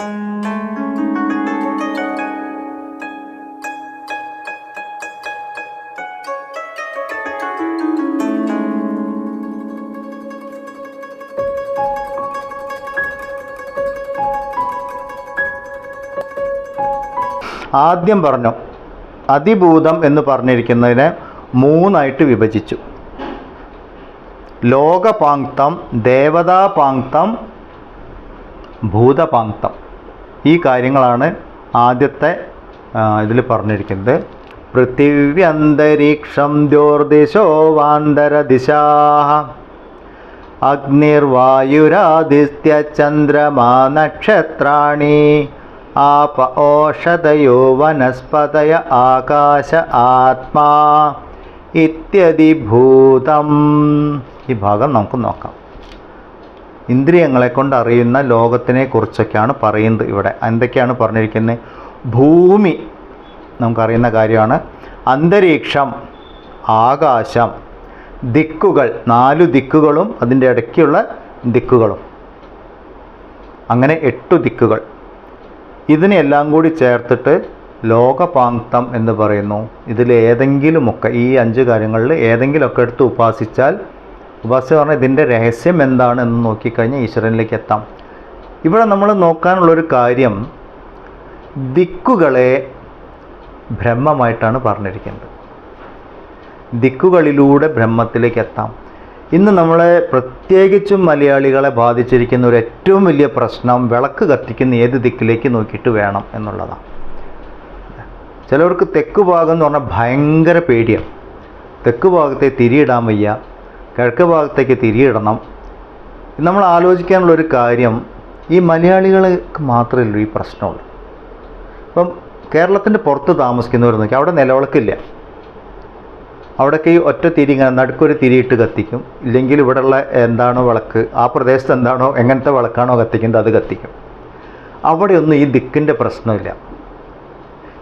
ആദ്യം പറഞ്ഞു അതിഭൂതം എന്ന് പറഞ്ഞിരിക്കുന്നതിനെ മൂന്നായിട്ട് വിഭജിച്ചു. ലോകപാങ്ക്തം ദേവതാപാങ്ക്തം ഭൂതപാങ്ക്തം. ഈ കാര്യങ്ങളാണ് ആദ്യത്തെ ഇതിൽ പറഞ്ഞിരിക്കുന്നത്. പൃഥിവ്യന്തരീക്ഷം ദ്യോർദിശോ വാന്തരദിശാ അഗ്നിർവായുരാദിത്യ ചന്ദ്രമാ നക്ഷത്രാണി. ആപ ഓഷധയോ വനസ്പതയ ആകാശ ആത്മാ. ഇത്യതിഭൂതം. ഈ ഭാഗം നമുക്ക് നോക്കാം. ഇന്ദ്രിയങ്ങളെ കൊണ്ട് അറിയുന്ന ലോകത്തിനെ കുറിച്ചൊക്കെയാണ് പറയുന്നത് ഇവിടെ. എന്തൊക്കെയാണ് പറഞ്ഞിരിക്കുന്നത് ഭൂമി നമുക്കറിയുന്ന കാര്യമാണ്. അന്തരീക്ഷം ആകാശം ദിക്കുകൾ നാലു ദിക്കുകളും അതിന്റെ ഇടയ്ക്കുള്ള ദിക്കുകളും. അങ്ങനെ എട്ടു ദിക്കുകൾ. ഇതിനെല്ലാം കൂടി ചേർത്തിട്ട് ലോകപാങ്ക്തം എന്ന് പറയുന്നു. ഇതിൽ ഏതെങ്കിലുമൊക്കെ ഈ അഞ്ച് കാര്യങ്ങളിൽ ഏതെങ്കിലുമൊക്കെ എടുത്ത് ഉപാസിച്ചാൽ ഉപാസ്യ പറഞ്ഞാൽ ഇതിന്റെ രഹസ്യം എന്താണ് എന്ന് നോക്കിക്കഴിഞ്ഞാൽ ഈശ്വരനിലേക്ക് എത്താം. ഇവിടെ നമ്മൾ നോക്കാനുള്ളൊരു കാര്യം ദിക്കുകളെ ബ്രഹ്മമായിട്ടാണ് പറഞ്ഞിരിക്കുന്നത്. ദിക്കുകളിലൂടെ ബ്രഹ്മത്തിലേക്ക് എത്താം. ഇന്ന് നമ്മളെ പ്രത്യേകിച്ചും മലയാളികളെ ബാധിച്ചിരിക്കുന്ന ഒരു ഏറ്റവും വലിയ പ്രശ്നം വിളക്ക് കത്തിക്കുന്ന ഏത് ദിക്കിലേക്ക് നോക്കിയിട്ട് വേണം എന്നുള്ളതാണ്. ചിലവർക്ക് തെക്ക് ഭാഗം എന്ന് പറഞ്ഞാൽ ഭയങ്കര പേടിയാണ്. തെക്ക് ഭാഗത്തെ തിരിയിടാൻ വയ്യ. കിഴക്ക് ഭാഗത്തേക്ക് തിരിയിടണം. നമ്മൾ ആലോചിക്കാനുള്ള ഒരു കാര്യം ഈ മലയാളികൾക്ക് മാത്രമേ ഈ പ്രശ്നമുള്ളൂ. ഇപ്പം കേരളത്തിന്റെ പുറത്ത് താമസിക്കുന്നവർ നോക്കി അവിടെ നിലവിളക്കില്ല. അവിടെയൊക്കെ ഈ ഒറ്റ തിരി ഇങ്ങനെ നടുക്കൊരു തിരിയിട്ട് കത്തിക്കും. ഇല്ലെങ്കിൽ ഇവിടെയുള്ള എന്താണോ വിളക്ക് ആ പ്രദേശത്ത് എന്താണോ എങ്ങനത്തെ വിളക്കാണോ കത്തിക്കുന്നത് അത് കത്തിക്കും. അവിടെയൊന്നും ഈ ദിക്കിന്റെ പ്രശ്നമില്ല.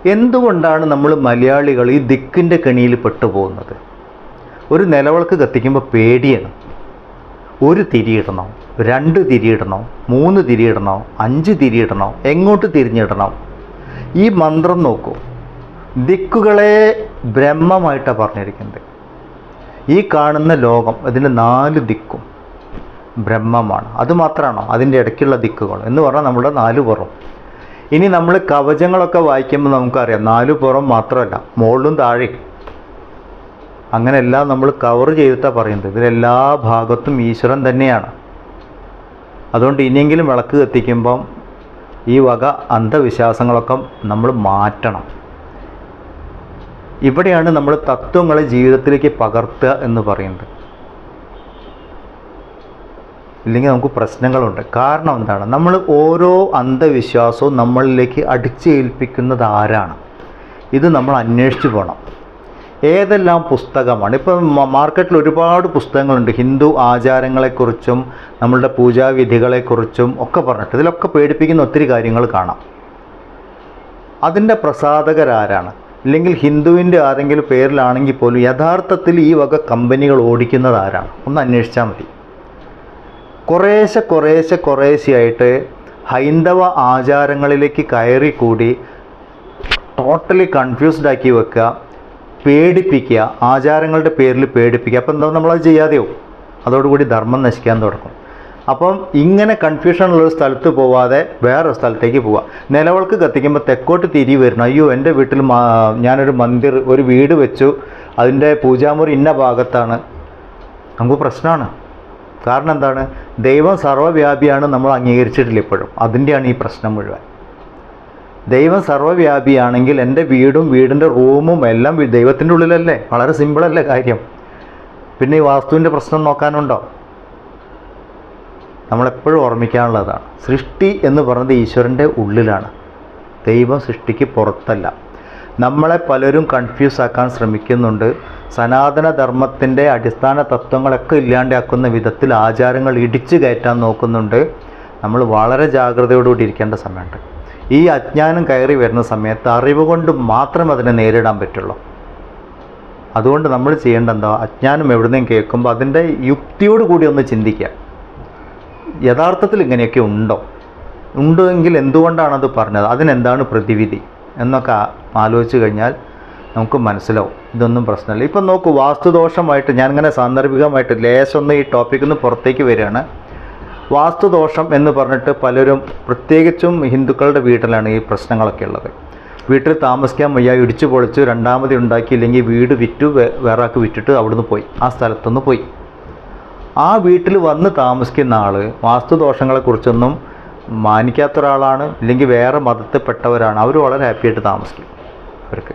എന്തുകൊണ്ടാണ് നമ്മൾ മലയാളികൾ ഈ ദിക്കിന്റെ കെണിയിൽ പെട്ടുപോകുന്നത്? ഒരു നിലവിളക്ക് കത്തിക്കുമ്പോൾ പേടിയാണ്. ഒരു തിരിയിടണോ രണ്ട് തിരിയിടണോ മൂന്ന് തിരിയിടണോ അഞ്ച് തിരിയിടണോ എങ്ങോട്ട് തിരിഞ്ഞിടണം? ഈ മന്ത്രം നോക്കൂ. ദിക്കുകളെ ബ്രഹ്മമായിട്ടാണ് പറഞ്ഞിരിക്കുന്നത്. ഈ കാണുന്ന ലോകം അതിന്റെ നാല് ദിക്കും ബ്രഹ്മമാണ്. അത് മാത്രമാണോ? അതിന്റെ ഇടയ്ക്കുള്ള ദിക്കുകൾ. എന്ന് പറഞ്ഞാൽ നമ്മുടെ നാല് പുറം. ഇനി നമ്മൾ കവചങ്ങളൊക്കെ വായിക്കുമ്പോൾ നമുക്കറിയാം നാല് പുറം മാത്രമല്ല മുകളിലും താഴെ അങ്ങനെ എല്ലാം നമ്മൾ കവർ ചെയ്തിട്ടാണ് പറയുന്നത്. ഇതിലെല്ലാ ഭാഗത്തും ഈശ്വരൻ തന്നെയാണ്. അതുകൊണ്ട് ഇനിയെങ്കിലും വിളക്ക് കത്തിക്കുമ്പം ഈ വക അന്ധവിശ്വാസങ്ങളൊക്കെ നമ്മൾ മാറ്റണം. ഇവിടെയാണ് നമ്മൾ തത്വങ്ങളെ ജീവിതത്തിലേക്ക് പകർത്തുക എന്ന് പറയുന്നത്. ഇല്ലെങ്കിൽ നമുക്ക് പ്രശ്നങ്ങളുണ്ട്. കാരണം എന്താണ്? നമ്മൾ ഓരോ അന്ധവിശ്വാസവും നമ്മളിലേക്ക് അടിച്ചേൽപ്പിക്കുന്നത് ആരാണ്? ഇത് നമ്മൾ അന്വേഷിച്ച് പോകണം ഏതെല്ലാം പുസ്തകമാണ്? ഇപ്പം മാർക്കറ്റിൽ ഒരുപാട് പുസ്തകങ്ങളുണ്ട്. ഹിന്ദു ആചാരങ്ങളെക്കുറിച്ചും നമ്മളുടെ പൂജാവിധികളെക്കുറിച്ചും ഒക്കെ പറഞ്ഞിട്ട് ഇതിലൊക്കെ പേടിപ്പിക്കുന്ന ഒത്തിരി കാര്യങ്ങൾ കാണാം. അതിന്റെ പ്രസാധകരാരാണ്? ഇല്ലെങ്കിൽ ഹിന്ദുവിന്റെ ആരെങ്കിലും പേരിലാണെങ്കിൽ പോലും യഥാർത്ഥത്തിൽ ഈ വക കമ്പനികൾ ഓടിക്കുന്നത് ആരാണ് ഒന്ന് അന്വേഷിച്ചാൽ മതി. കുറേശ്ശെ കുറേശ്ശെ കുറേശ്ശെയായിട്ട് ഹൈന്ദവ ആചാരങ്ങളിലേക്ക് കയറി കൂടി ടോട്ടലി കൺഫ്യൂസ്ഡ് ആക്കി വെക്കുക പേടിപ്പിക്കുക ആചാരങ്ങളുടെ പേരിൽ പേടിപ്പിക്കുക. അപ്പോൾ എന്താ നമ്മളത് ചെയ്യാതെയോ? അതോടുകൂടി ധർമ്മം നശിക്കാൻ തുടങ്ങും. അപ്പം ഇങ്ങനെ കൺഫ്യൂഷൻ ഉള്ളൊരു സ്ഥലത്ത് പോവാതെ വേറൊരു സ്ഥലത്തേക്ക് പോവുക നിലവിളക്ക് കത്തിക്കുമ്പോൾ തെക്കോട്ട് തിരി വരണം അയ്യോ എന്റെ വീട്ടിൽ ഞാനൊരു മന്ദിർ ഒരു വീട് വെച്ചു. അതിന്റെ പൂജാമുറി ഇന്ന ഭാഗത്താണ്. നമുക്ക് പ്രശ്നമാണ്. കാരണം എന്താണ്? ദൈവം സർവവ്യാപിയാണ് നമ്മൾ അംഗീകരിച്ചിട്ടില്ല ഇപ്പോഴും. അതിന്റെയാണ് ഈ പ്രശ്നം മുഴുവൻ. ദൈവം സർവവ്യാപിയാണെങ്കിൽ എന്റെ വീടും വീടിന്റെ റൂമും എല്ലാം ദൈവത്തിന്റെ ഉള്ളിലല്ലേ? വളരെ സിമ്പിളല്ലേ കാര്യം. പിന്നെ ഈ വാസ്തുവിന്റെ പ്രശ്നം നോക്കാനുണ്ടോ? നമ്മളെപ്പോഴും ഓർമ്മിക്കാനുള്ളതാണ്. സൃഷ്ടി എന്ന് പറയുന്നത് ഈശ്വരന്റെ ഉള്ളിലാണ്. ദൈവം സൃഷ്ടിക്ക് പുറത്തല്ല. നമ്മളെ പലരും കൺഫ്യൂസ് ആക്കാൻ ശ്രമിക്കുന്നുണ്ട്. സനാതന ധർമ്മത്തിന്റെ അടിസ്ഥാന തത്വങ്ങളൊക്കെ ഇല്ലാണ്ടാക്കുന്ന വിധത്തിൽ ആചാരങ്ങൾ ഇടിച്ചു കയറ്റാൻ നോക്കുന്നുണ്ട്. നമ്മൾ വളരെ ജാഗ്രതയോടുകൂടി ഇരിക്കേണ്ട സമയമുണ്ട്. ഈ അജ്ഞാനം കയറി വരുന്ന സമയത്ത് അറിവ് കൊണ്ട് മാത്രം അതിനെ നേരിടാൻ പറ്റുള്ളൂ. അതുകൊണ്ട് നമ്മൾ ചെയ്യേണ്ട എന്താ അജ്ഞാനം എവിടുന്നേയും കേൾക്കുമ്പോൾ അതിന്റെ യുക്തിയോട് കൂടി ഒന്ന് ചിന്തിക്കുക. യഥാർത്ഥത്തിൽ ഇങ്ങനെയൊക്കെ ഉണ്ടോ? ഉണ്ടെങ്കിൽ എന്തുകൊണ്ടാണ് അത് പറഞ്ഞത്? അതിനെന്താണ് പ്രതിവിധി? എന്നൊക്കെ ആലോചിച്ച് കഴിഞ്ഞാൽ നമുക്ക് മനസ്സിലാവും. ഇതൊന്നും പ്രശ്നമില്ല. ഇപ്പം നോക്കൂ വാസ്തുദോഷമായിട്ട് ഞാനിങ്ങനെ സാന്ദർഭികമായിട്ട് ലേശം ഒന്ന് ഈ ടോപ്പിക്കിൽ നിന്ന് പുറത്തേക്ക് വരികയാണ്. വാസ്തുദോഷം എന്ന് പറഞ്ഞിട്ട് പലരും പ്രത്യേകിച്ചും ഹിന്ദുക്കളുടെ വീട്ടിലാണ് ഈ പ്രശ്നങ്ങളൊക്കെ ഉള്ളത്. വീട്ടിൽ താമസിക്കാൻ വയ്യ ഇടിച്ചു പൊളിച്ച് രണ്ടാമത് ഉണ്ടാക്കി ഇല്ലെങ്കിൽ വീട് വിറ്റു വേ- വേറെ ആൾക്ക് വിറ്റിട്ട് അവിടുന്ന് പോയി. ആ സ്ഥലത്തുനിന്ന് പോയി. ആ വീട്ടിൽ വന്ന് താമസിക്കുന്ന ആൾ വാസ്തുദോഷങ്ങളെക്കുറിച്ചൊന്നും മാനിക്കാത്ത ഒരാളാണ് ഇല്ലെങ്കിൽ വേറെ മതത്തിൽപ്പെട്ടവരാണ്. അവർ വളരെ ഹാപ്പിയായിട്ട് താമസിക്കും അവർക്ക്.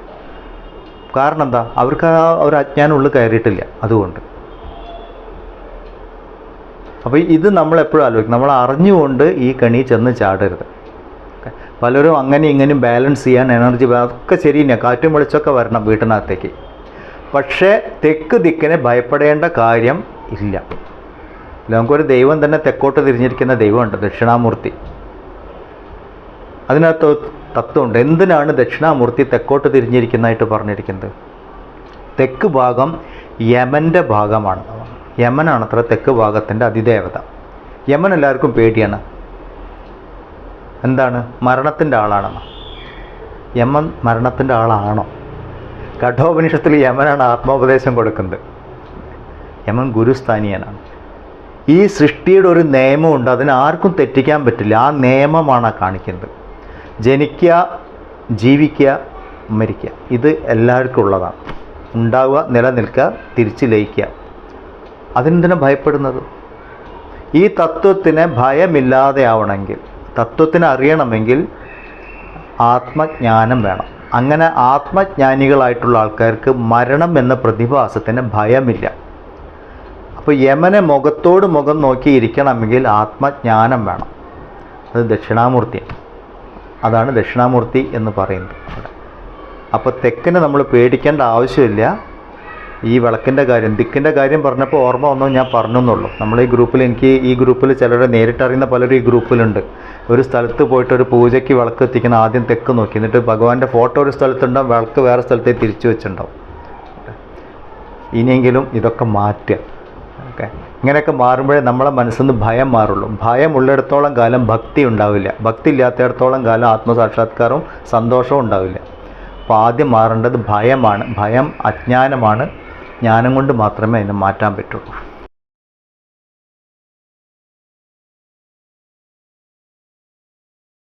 കാരണം എന്താ? അവർക്ക് ആ ഒരു അജ്ഞാനം ഉള്ളിൽ കയറിയിട്ടില്ല. അതുകൊണ്ട് അപ്പോൾ ഇത് നമ്മൾ എപ്പോഴും ആലോചിക്കും. നമ്മൾ അറിഞ്ഞുകൊണ്ട് ഈ കണി ചെന്ന് ചാടരുത്. പലരും അങ്ങനെ ഇങ്ങനെയും ബാലൻസ് ചെയ്യാൻ എനർജി അതൊക്കെ ശരി തന്നെയാണ് കാറ്റും വെളിച്ചമൊക്കെ വരണം വീട്ടിനകത്തേക്ക്. പക്ഷേ തെക്ക് ദിക്കിനെ ഭയപ്പെടേണ്ട കാര്യം ഇല്ല. നമുക്കൊരു ദൈവം തന്നെ തെക്കോട്ട് തിരിഞ്ഞിരിക്കുന്ന ദൈവമുണ്ട് ദക്ഷിണാമൂർത്തി. അതിനകത്ത് തത്വമുണ്ട്. എന്തിനാണ് ദക്ഷിണാമൂർത്തി തെക്കോട്ട് തിരിഞ്ഞിരിക്കുന്നതായിട്ട് പറഞ്ഞിരിക്കുന്നത്? തെക്ക് ഭാഗം യമന്റെ ഭാഗമാണ്. യമനാണ് അത്ര തെക്ക് ഭാഗത്തിന്റെ അതിദേവത. യമൻ എല്ലാവർക്കും പേടിയാണ്. എന്താണ്? മരണത്തിന്റെ ആളാണെന്ന്. യമൻ മരണത്തിന്റെ ആളാണോ? കഠോപനിഷത്തിൽ യമനാണ് ആത്മോപദേശം കൊടുക്കുന്നത്. യമൻ ഗുരുസ്ഥാനീയനാണ്. ഈ സൃഷ്ടിയുടെ ഒരു നിയമമുണ്ട്. അതിന് ആർക്കും തെറ്റിക്കാൻ പറ്റില്ല. ആ നിയമമാണ് കാണിക്കുന്നത്. ജനിക്കുക ജീവിക്കുക മരിക്കുക. ഇത് എല്ലാവർക്കും ഉള്ളതാണ്. ഉണ്ടാവുക നിലനിൽക്കുക തിരിച്ച് ലയിക്കുക. അതിനെന്തിനാ ഭയപ്പെടുന്നത്? ഈ തത്വത്തിന് ഭയമില്ലാതെ ആവണമെങ്കിൽ തത്വത്തിന് അറിയണമെങ്കിൽ ആത്മജ്ഞാനം വേണം. അങ്ങനെ ആത്മജ്ഞാനികളായിട്ടുള്ള ആൾക്കാർക്ക് മരണം എന്ന പ്രതിഭാസത്തിന് ഭയമില്ല. അപ്പോൾ യമനെ മുഖത്തോട് മുഖം നോക്കിയിരിക്കണമെങ്കിൽ ആത്മജ്ഞാനം വേണം. അത് ദക്ഷിണാമൂർത്തിയാണ് അതാണ് ദക്ഷിണാമൂർത്തി എന്ന് പറയുന്നത്. അപ്പോൾ തെക്കിനെ നമ്മൾ പേടിക്കേണ്ട ആവശ്യമില്ല. ഈ വിളക്കിന്റെ കാര്യം ദിക്കിന്റെ കാര്യം പറഞ്ഞപ്പോൾ ഓർമ്മ വന്നോ ഞാൻ പറഞ്ഞു എന്നുള്ളൂ. നമ്മൾ ഈ ഗ്രൂപ്പിൽ എനിക്ക് ഈ ഗ്രൂപ്പിൽ ചിലരെ നേരിട്ടറിയുന്ന പലരും ഈ ഗ്രൂപ്പിലുണ്ട്. ഒരു സ്ഥലത്ത് പോയിട്ട് ഒരു പൂജയ്ക്ക് വിളക്ക് എത്തിക്കുന്ന ആദ്യം തെക്ക് നോക്കി. എന്നിട്ട് ഭഗവാന്റെ ഫോട്ടോ ഒരു സ്ഥലത്തുണ്ടാവും വിളക്ക് വേറെ സ്ഥലത്തേക്ക് തിരിച്ചു വെച്ചിട്ടുണ്ടാവും. ഇനിയെങ്കിലും ഇതൊക്കെ മാറ്റുക. ഓക്കെ. ഇങ്ങനെയൊക്കെ മാറുമ്പോഴേ നമ്മളെ മനസ്സിൽ നിന്ന് ഭയം മാറുള്ളൂ. ഭയം ഉള്ളിടത്തോളം കാലം ഭക്തി ഉണ്ടാവില്ല. ഭക്തി ഇല്ലാത്തിടത്തോളം കാലം ആത്മസാക്ഷാത്കാരവും സന്തോഷവും ഉണ്ടാവില്ല. അപ്പോൾ ആദ്യം മാറേണ്ടത് ഭയമാണ്. ഭയം അജ്ഞാനമാണ്. ജ്ഞാനം കൊണ്ട് മാത്രമേ അതിനെ മാറ്റാൻ പറ്റുള്ളൂ